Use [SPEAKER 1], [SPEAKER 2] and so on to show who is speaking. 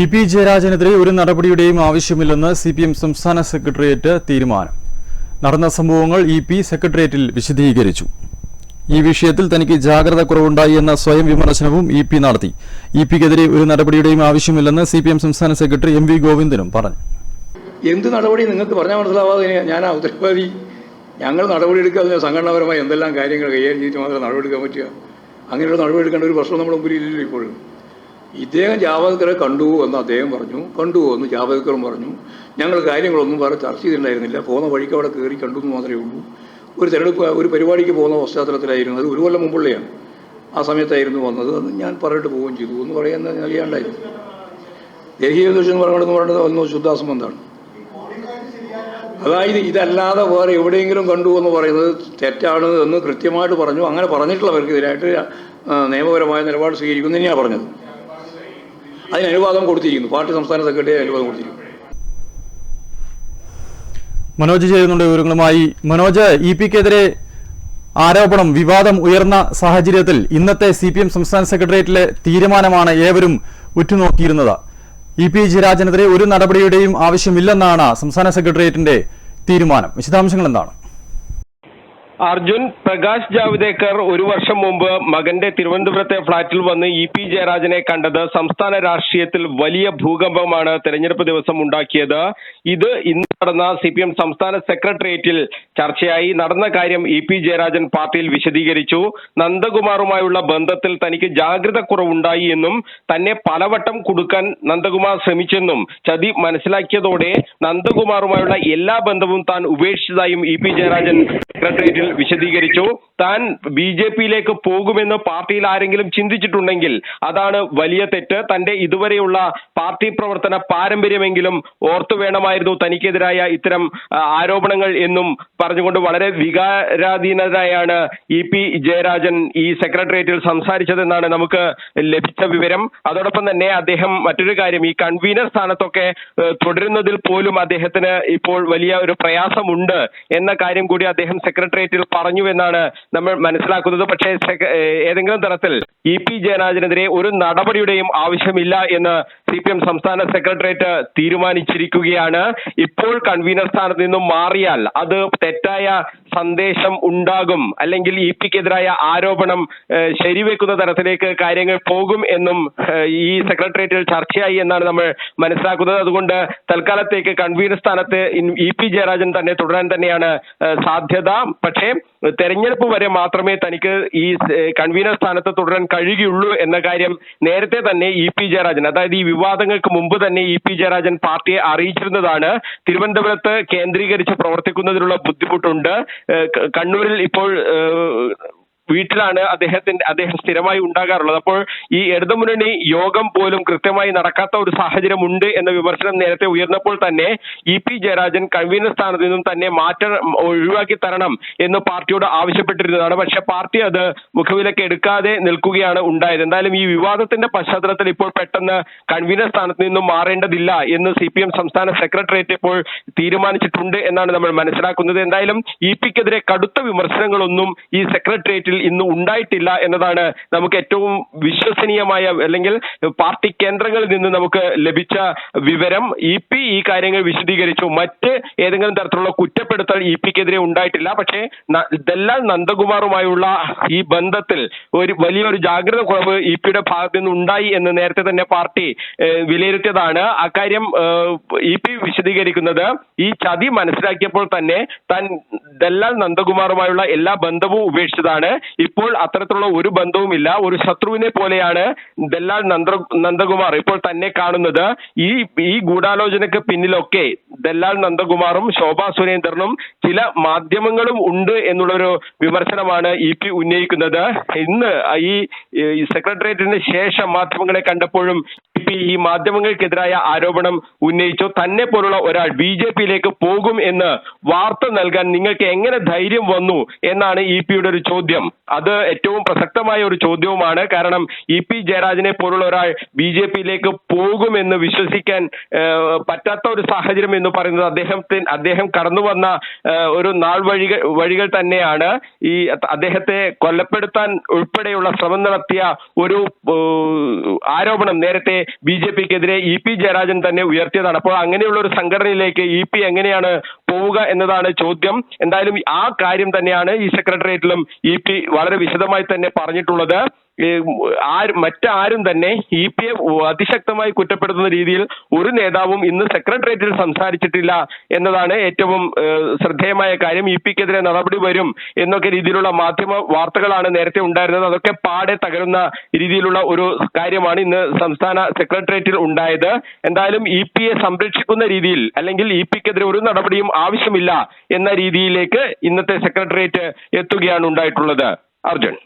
[SPEAKER 1] E P ജയരാജനെതിരെ ഒരു നടപടിയുടെയും ആവശ്യമില്ലെന്ന് സി പി എം സംസ്ഥാന സെക്രട്ടേറിയറ്റ് തീരുമാനം. നടന്ന സംഭവങ്ങൾ ഇ പി സെക്രട്ടേറിയറ്റിൽ വിശദീകരിച്ചു. ഈ വിഷയത്തിൽ തനിക്ക് ജാഗ്രത കുറവുണ്ടായി എന്ന സ്വയം വിമർശനവും ഇ പി നടത്തി. ഇ പിക്കെതിരെ ഒരു നടപടിയുടെയും ആവശ്യമില്ലെന്ന് സി പി എം സംസ്ഥാന സെക്രട്ടറി എം വി ഗോവിന്ദനും പറഞ്ഞു.
[SPEAKER 2] എന്ത് നടപടി നിങ്ങൾക്ക് പറഞ്ഞാൽ മനസ്സിലാവാതെ ഞാൻ ഉത്തരവാദി. ഞങ്ങൾ നടപടിയെടുക്കാതെ സംഘടനാപരമായി എന്തെല്ലാം കാര്യങ്ങൾ കൈകാര്യം ചെയ്തിട്ട് മാത്രമേ നടപടിയെടുക്കാൻ പറ്റുക. അങ്ങനെയുള്ള നടപടി എടുക്കേണ്ട ഒരു പ്രശ്നം നമ്മുടെ ഇപ്പോഴും. ഇദ്ദേഹം ജാവദേക്കറെ കണ്ടു എന്ന് അദ്ദേഹം പറഞ്ഞു. കണ്ടു എന്ന് ജാവദേക്കറും പറഞ്ഞു. ഞങ്ങൾ കാര്യങ്ങളൊന്നും വേറെ ചർച്ച ചെയ്തിട്ടുണ്ടായിരുന്നില്ല. പോകുന്ന വഴിക്ക് അവിടെ കയറി കണ്ടു എന്ന് മാത്രമേ ഉള്ളൂ. ഒരു തെരഞ്ഞെടുപ്പ് ഒരു പരിപാടിക്ക് പോകുന്ന പശ്ചാത്തലത്തിലായിരുന്നു അത് ഒരു കൊല്ലം മുമ്പുള്ളയാണ്. ആ സമയത്തായിരുന്നു വന്നത്. അത് ഞാൻ പറഞ്ഞിട്ട് പോവുകയും ചെയ്തു. എന്ന് പറയുന്ന നിലയാണ്ടായിരുന്നു ദേഹീയ ദോഷം എന്ന് പറയുന്നത് പറയുന്നത് ഒന്ന് ശുദ്ധാസംബന്ധമാണ്. അതായത് ഇതല്ലാതെ വേറെ എവിടെയെങ്കിലും കണ്ടു എന്ന് പറയുന്നത് തെറ്റാണ് എന്ന് കൃത്യമായിട്ട് പറഞ്ഞു. അങ്ങനെ പറഞ്ഞിട്ടുള്ളവർക്കെതിരായിട്ട് നിയമപരമായ നിലപാട് സ്വീകരിക്കുന്നു തന്നെയാണ് പറഞ്ഞത്. അതിന് അനുവാദം കൊടുത്തിരിക്കുന്നു. പാർട്ടി സംസ്ഥാന സെക്രട്ടറി അനുവാദം കൊടുത്തിരിക്കുന്നു.
[SPEAKER 1] മനോജ് ചെയ്യുന്നുണ്ട് വിവരങ്ങളുമായി. മനോജ് ഇ പിക്കെതിരെ ആരോപണം വിവാദം ഉയർന്ന സാഹചര്യത്തിൽ ഇന്നത്തെ സി പി എം സംസ്ഥാന സെക്രട്ടേറിയറ്റിലെ തീരുമാനമാണ് ഏവരും ഉറ്റുനോക്കിയിരുന്നത്. ഇ പി ജയരാജനെതിരെ ഒരു നടപടിയുടെയും ആവശ്യമില്ലെന്നാണ് സംസ്ഥാന സെക്രട്ടേറിയറ്റിന്റെ തീരുമാനം. വിശദാംശങ്ങൾ എന്താണ്?
[SPEAKER 3] അർജുൻ പ്രകാശ് ജാവ്ദേക്കർ ഒരു വർഷം മുമ്പ് മകന്റെ തിരുവനന്തപുരത്തെ ഫ്ളാറ്റിൽ വന്ന് ഇ പി ജയരാജനെ കണ്ടത് സംസ്ഥാന രാഷ്ട്രീയത്തിൽ വലിയ ഭൂകമ്പമാണ് തെരഞ്ഞെടുപ്പ് ദിവസം ഉണ്ടാക്കിയത്. ഇത് ഇന്ന് നടന്ന സി പി എം സംസ്ഥാന സെക്രട്ടേറിയറ്റിൽ ചർച്ചയായി. നടന്ന കാര്യം ഇ പി ജയരാജൻ പാർട്ടിയിൽ വിശദീകരിച്ചു. നന്ദകുമാറുമായുള്ള ബന്ധത്തിൽ തനിക്ക് ജാഗ്രത കുറവുണ്ടായി എന്നും തന്നെ പലവട്ടം കൊടുക്കാൻ നന്ദകുമാർ ശ്രമിച്ചെന്നും ചതി മനസ്സിലാക്കിയതോടെ നന്ദകുമാറുമായുള്ള എല്ലാ ബന്ധവും താൻ ഉപേക്ഷിച്ചതായും ഇ പി ജയരാജൻ സെക്രട്ടേറിയറ്റിൽ വിശദീകരിച്ചു. താൻ ബി ജെ പിയിലേക്ക് പോകുമെന്ന് പാർട്ടിയിൽ ആരെങ്കിലും ചിന്തിച്ചിട്ടുണ്ടെങ്കിൽ അതാണ് വലിയ തെറ്റ്. തന്റെ ഇതുവരെയുള്ള പാർട്ടി പ്രവർത്തന പാരമ്പര്യമെങ്കിലും ഓർത്തു വേണമായിരുന്നു തനിക്കെതിരായ ഇത്തരം ആരോപണങ്ങൾ എന്നും പറഞ്ഞുകൊണ്ട് വളരെ വികാരാധീനതയാണ് ഇ പി ജയരാജൻ ഈ സെക്രട്ടേറിയറ്റിൽ സംസാരിച്ചതെന്നാണ് നമുക്ക് ലഭിച്ച വിവരം. അതോടൊപ്പം തന്നെ അദ്ദേഹം മറ്റൊരു കാര്യം ഈ കൺവീനർ സ്ഥാനത്തൊക്കെ തുടരുന്നതിൽ പോലും അദ്ദേഹത്തിന് ഇപ്പോൾ വലിയ ഒരു പ്രയാസമുണ്ട് എന്ന കാര്യം കൂടി അദ്ദേഹം സെക്രട്ടേറിയറ്റിൽ പറഞ്ഞു എന്നാണ് നമ്മൾ മനസ്സിലാക്കുന്നത്. പക്ഷേ ഏതെങ്കിലും തരത്തിൽ ഇ പി ജയരാജനെതിരെ ഒരു നടപടിയുടെയും ആവശ്യമില്ല എന്ന് സി പി എം സംസ്ഥാന സെക്രട്ടേറിയറ്റ് തീരുമാനിച്ചിരിക്കുകയാണ്. ഇപ്പോൾ കൺവീനർ സ്ഥാനത്ത് നിന്നും മാറിയാൽ അത് തെറ്റായ സന്ദേശം ഉണ്ടാകും അല്ലെങ്കിൽ ഇ പിക്കെതിരായ ആരോപണം ശരിവെക്കുന്ന തരത്തിലേക്ക് കാര്യങ്ങൾ പോകും എന്നും ഈ സെക്രട്ടേറിയറ്റിൽ ചർച്ചയായി എന്നാണ് നമ്മൾ മനസ്സിലാക്കുന്നത്. അതുകൊണ്ട് തൽക്കാലത്തേക്ക് കൺവീനർ സ്ഥാനത്ത് ഇ പി ജയരാജൻ തന്നെ തുടരാൻ തന്നെയാണ് സാധ്യത. പക്ഷേ തെരഞ്ഞെടുപ്പ് വരെ മാത്രമേ തനിക്ക് ഈ കൺവീനർ സ്ഥാനത്ത് തുടരാൻ കഴിയുകയുള്ളൂ എന്ന കാര്യം നേരത്തെ തന്നെ ഇ പി ജയരാജൻ അതായത് ഈ വിവാദങ്ങൾക്ക് മുമ്പ് തന്നെ ഇ പി ജയരാജൻ പാർട്ടിയെ അറിയിച്ചിരുന്നതാണ്. തിരുവനന്തപുരത്ത് കേന്ദ്രീകരിച്ച് പ്രവർത്തിക്കുന്നതിനുള്ള ബുദ്ധിമുട്ടുണ്ട്. കണ്ണൂരിൽ ഇപ്പോൾ വീട്ടിലാണ് അദ്ദേഹത്തിന്റെ അദ്ദേഹം സ്ഥിരമായി ഉണ്ടാകാറുള്ളത്. അപ്പോൾ ഈ ഇടതുമുന്നണി യോഗം പോലും കൃത്യമായി നടക്കാത്ത ഒരു സാഹചര്യം ഉണ്ട് എന്ന വിമർശനം നേരത്തെ ഉയർന്നപ്പോൾ തന്നെ ഇ പി ജയരാജൻ കൺവീനർ സ്ഥാനത്ത് നിന്നും തന്നെ മാറ്റം ഒഴിവാക്കി തരണം എന്ന് പാർട്ടിയോട് ആവശ്യപ്പെട്ടിരുന്നതാണ്. പക്ഷെ പാർട്ടി അത് മുഖവിലക്ക് എടുക്കാതെ നിൽക്കുകയാണ് ഉണ്ടായത്. എന്തായാലും ഈ വിവാദത്തിന്റെ പശ്ചാത്തലത്തിൽ ഇപ്പോൾ പെട്ടെന്ന് കൺവീനർ സ്ഥാനത്ത് നിന്നും മാറേണ്ടതില്ല എന്ന് സി പി എം സംസ്ഥാന സെക്രട്ടേറിയറ്റ് ഇപ്പോൾ തീരുമാനിച്ചിട്ടുണ്ട് എന്നാണ് നമ്മൾ മനസ്സിലാക്കുന്നത്. എന്തായാലും ഇ പിക്കെതിരെ കടുത്ത വിമർശനങ്ങളൊന്നും ഈ സെക്രട്ടേറിയറ്റിൽ ഇന്ന് ഉണ്ടായിട്ടില്ല എന്നതാണ് നമുക്ക് ഏറ്റവും വിശ്വസനീയമായ അല്ലെങ്കിൽ പാർട്ടി കേന്ദ്രങ്ങളിൽ നിന്ന് നമുക്ക് ലഭിച്ച വിവരം. ഇ പി ഈ കാര്യങ്ങൾ വിശദീകരിച്ചു. മറ്റ് ഏതെങ്കിലും തരത്തിലുള്ള കുറ്റപ്പെടുത്തൽ ഇ പിക്കെതിരെ ഉണ്ടായിട്ടില്ല. പക്ഷേ ഇതെല്ലാം നന്ദകുമാറുമായുള്ള ഈ ബന്ധത്തിൽ ഒരു വലിയൊരു ജാഗ്രത കുറവ് ഇ പിയുടെ ഭാഗത്തു നിന്ന് ഉണ്ടായി എന്ന് നേരത്തെ തന്നെ പാർട്ടി വിലയിരുത്തിയതാണ്. അക്കാര്യം ഇ പി വിശദീകരിക്കുന്നത് ഈ ചതി മനസ്സിലാക്കിയപ്പോൾ തന്നെ താൻ ദല്ലാൽ നന്ദകുമാറുമായുള്ള എല്ലാ ബന്ധവും ഉപേക്ഷിച്ചതാണ്. ഇപ്പോൾ അത്തരത്തിലുള്ള ഒരു ബന്ധവുമില്ല. ഒരു ശത്രുവിനെ പോലെയാണ് ദല്ലാൽ നന്ദ നന്ദകുമാർ ഇപ്പോൾ തന്നെ കാണുന്നത്. ഈ ഈ ഗൂഢാലോചനയ്ക്ക് പിന്നിലൊക്കെ ദല്ലാൽ നന്ദകുമാറും ശോഭാ സുരേന്ദ്രനും ചില മാധ്യമങ്ങളും ഉണ്ട് എന്നുള്ളൊരു വിമർശനമാണ് ഇ പി ഉന്നയിക്കുന്നത്. ഇന്ന് ഈ സെക്രട്ടേറിയറ്റിന് ശേഷം മാധ്യമങ്ങളെ കണ്ടപ്പോഴും ഇ പി ഈ മാധ്യമങ്ങൾക്കെതിരായ ആരോപണം ഉന്നയിച്ചു. തന്നെ പോലുള്ള ഒരാൾ ബി ജെ പിയിലേക്ക് പോകും എന്ന് വാർത്ത നൽകാൻ നിങ്ങൾക്ക് എങ്ങനെ ധൈര്യം വന്നു എന്നാണ് ഇ പിയുടെ ഒരു ചോദ്യം. അത് ഏറ്റവും പ്രസക്തമായ ഒരു ചോദ്യവുമാണ്. കാരണം ഇ പി ജയരാജനെ പോലുള്ള ഒരാൾ ബി ജെ പിയിലേക്ക് പോകുമെന്ന് വിശ്വസിക്കാൻ പറ്റാത്ത ഒരു സാഹചര്യം എന്ന് പറയുന്നത് അദ്ദേഹത്തിന് അദ്ദേഹം കടന്നു വന്ന ഒരു നാൾ വഴികൾ വഴികൾ തന്നെയാണ് ഈ അദ്ദേഹത്തെ കൊല്ലപ്പെടുത്താൻ ഉൾപ്പെടെയുള്ള ശ്രമം നടത്തിയ ഒരു ആരോപണം നേരത്തെ ബി ജെ പിക്കെതിരെ ഇ പി ജയരാജൻ തന്നെ ഉയർത്തിയതാണ്. അപ്പോൾ അങ്ങനെയുള്ള ഒരു സംഘടനയിലേക്ക് ഇ പി എങ്ങനെയാണ് പോവുക എന്നതാണ് ചോദ്യം. എന്തായാലും ആ കാര്യം തന്നെയാണ് ഈ സെക്രട്ടേറിയറ്റിലും ഇ പി വളരെ വിശദമായി തന്നെ പറഞ്ഞിട്ടുള്ളത്. ആരും മറ്റാരും തന്നെ ഇ പി എ അതിശക്തമായി കുറ്റപ്പെടുത്തുന്ന രീതിയിൽ ഒരു നേതാവും ഇന്ന് സെക്രട്ടേറിയറ്റിൽ സംസാരിച്ചിട്ടില്ല എന്നതാണ് ഏറ്റവും ശ്രദ്ധേയമായ കാര്യം. ഇ പിക്കെതിരെ നടപടി വരും എന്നൊക്കെ രീതിയിലുള്ള മാധ്യമ വാർത്തകളാണ് നേരത്തെ ഉണ്ടായിരുന്നത്. അതൊക്കെ പാടെ തകരുന്ന രീതിയിലുള്ള ഒരു കാര്യമാണ് ഇന്ന് സംസ്ഥാന സെക്രട്ടേറിയറ്റിൽ ഉണ്ടായത്. എന്തായാലും ഇ പിയെ സംരക്ഷിക്കുന്ന രീതിയിൽ അല്ലെങ്കിൽ ഇ പിക്കെതിരെ ഒരു നടപടിയും ആവശ്യമില്ല എന്ന രീതിയിലേക്ക് ഇന്നത്തെ സെക്രട്ടേറിയറ്റ് എത്തുകയാണ് ഉണ്ടായിട്ടുള്ളത്. അർജുൻ.